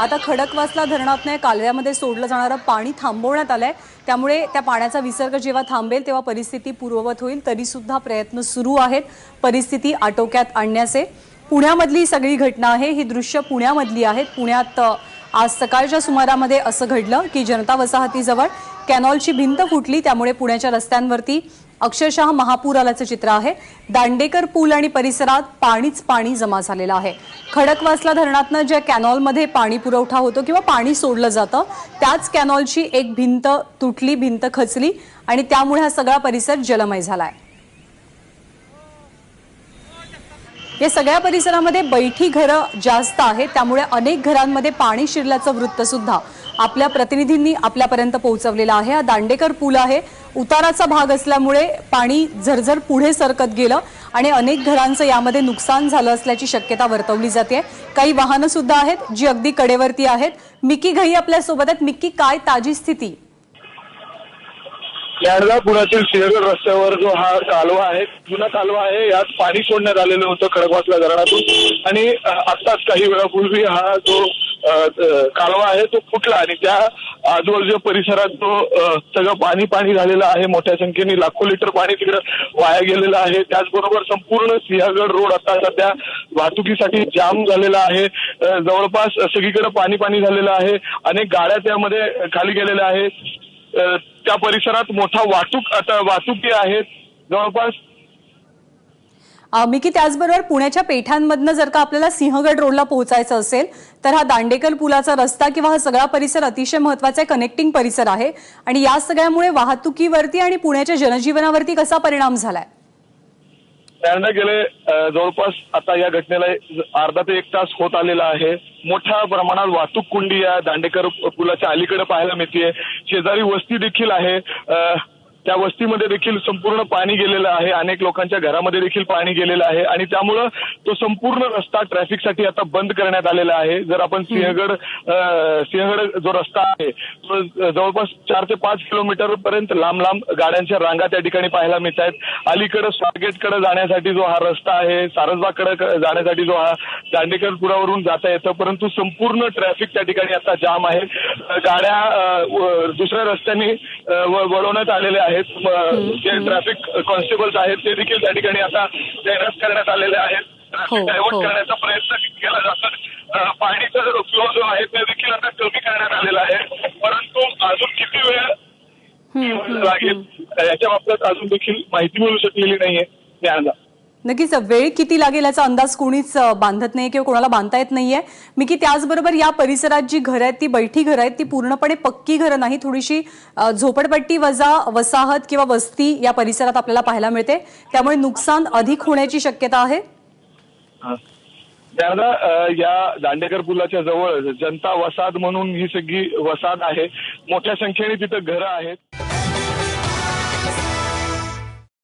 आता खडकवासला धरणातनं कालव्यामध्ये सोडलं जाणारं पाणी थांबवण्यात आलंय. त्यामुळे त्या पाण्याचा विसर्ग जेव्हा थांबेल तेव्हा परिस्थिती पूर्ववत होईल. तरीसुद्धा प्रयत्न सुरू आहेत. परिस्थिती आटोक्यात आणण्याचे. पुण्यामधली सगळी घटना आहे. ही दृश्य पुण्यामधली आहेत. पुण्यात आज सकाळच्या सुमारामध्ये असं घडलं की जनता वसाहतीजवळ कॅनॉलची भिंत फुटली. त्यामुळे पुण्याच्या रस्त्यांवरती अक्षरशः महापूर आल्याचं चित्र आहे. दांडेकर पूल आणि परिसरात पाणीच पाणी जमा झालेलं आहे. खडकवासला धरणातनं ज्या कॅनॉलमध्ये पाणी पुरवठा होतो किंवा पाणी सोडलं जातं त्याच कॅनॉलची एक भिंत तुटली भिंत खचली आणि त्यामुळे हा सगळा परिसर जलमय झालाय. या सगळ्या परिसरामध्ये बैठी घरं जास्त आहेत. त्यामुळे अनेक घरांमध्ये पाणी शिरल्याचं वृत्त सुद्धा आपल्या प्रतिनिधींनी आपल्यापर्यंत पोहोचवलेला आहे. हा दांडेकर पूल आहे. उताराचा भाग असल्यामुळे पाणी झरझर पुढे सरकत गेलं आणि अनेक घरांचं यामध्ये नुकसान झालं असल्याची शक्यता वर्तवली जाते. काही वाहनं सुद्धा आहेत जी अगदी कडेवरती आहेत. मिकी घई आपल्यासोबत आहेत. मिक्की काय ताजी स्थिती? याडगा पुण्यातील सिंहगड रस्त्यावर जो हा कालवा आहे जुना कालवा आहे यात पाणी सोडण्यात आलेलं होतं खडकवासला धरणातून. आणि आत्ताच काही वेळापूर्वी हा जो कालवा आहे तो फुटला आणि त्या आजूबाजूच्या परिसरात जो सगळं पाणी पाणी झालेलं आहे मोठ्या संख्येने लाखो लिटर पाणी तिकडं वाया गेलेलं आहे. त्याचबरोबर संपूर्ण सिंहगड रोड आता सध्या वाहतुकीसाठी जाम झालेला आहे. जवळपास सगळीकडे पाणी पाणी झालेलं आहे. अनेक गाड्या त्यामध्ये खाली गेलेल्या आहेत. त्या परिसरात मोठा वाहतूक आता वाहतुकी आहेत जवळपास मी की त्याचबरोबर पुण्याच्या पेठांमधनं जर का आपल्याला सिंहगड रोडला पोहोचायचं असेल तर हा दांडेकर पुलाचा रस्ता किंवा हा सगळा परिसर अतिशय महत्त्वाचा कनेक्टिंग परिसर आहे. आणि या सगळ्यामुळे वाहतुकीवरती आणि पुण्याच्या जनजीवनावरती कसा परिणाम झालाय? त्यांना गेले जवळपास आता या घटनेला अर्धा ते एक तास होत आलेला आहे. मोठ्या प्रमाणात वाहतूक कुंडी या दांडेकर पुलाच्या अलीकडे पाहायला मिळते शेजारी वस्ती देखील आहे. त्या वस्तीमध्ये देखील संपूर्ण पाणी गेलेलं आहे. अनेक लोकांच्या घरामध्ये देखील पाणी गेलेलं आहे. आणि त्यामुळं तो संपूर्ण रस्ता ट्रॅफिकसाठी आता बंद करण्यात आलेला आहे. जर आपण सिंहगड सिंहगड जो रस्ता आहे तो जवळपास चार ते पाच किलोमीटर पर्यंत लांब लांब गाड्यांच्या रांगा त्या ठिकाणी पाहायला मिळत आहेत अलीकडे स्वारगेटकडे जाण्यासाठी जो हा रस्ता आहे सारसबागकडे जाण्यासाठी जो हा दांडेकर पुलावरून जाता येतं. परंतु संपूर्ण ट्रॅफिक त्या ठिकाणी आता जाम आहे. गाड्या दुसऱ्या रस्त्याने वळवण्यात आलेले आहेत म, जे ट्रॅफिक कॉन्स्टेबल्स आहेत ते देखील त्या ठिकाणी आता तैनात करण्यात आलेले आहेत. ट्रॅफिक हो, डायव्हर्ट हो. करण्याचा प्रयत्न केला जातो अ, पाणीचा जो फ्लो जो आहे ते देखील आता कमी करण्यात आलेला आहे. परंतु अजून किती वेळ लागेल याच्या बाबतीत अजून देखील माहिती मिळू शकलेली नाहीये. न्यायाला नक्कीच वेळ किती लागेल याचा अंदाज कोणीच बांधत नाही किंवा कोणाला बांधता येत नाहीये. मी की त्याचबरोबर या परिसरात जी घरं आहेत ती बैठी घरं आहेत ती पूर्णपणे पक्की घरं नाही थोडीशी झोपडपट्टी वजा वसाहत किंवा वस्ती या परिसरात आपल्याला पाहायला मिळते. त्यामुळे नुकसान अधिक होण्याची शक्यता आहे. त्याला या दांडेकर पुलाच्या जवळ जनता वसाहत म्हणून ही सगळी वसाहत आहे. मोठ्या संख्येने तिथं घरं आहेत.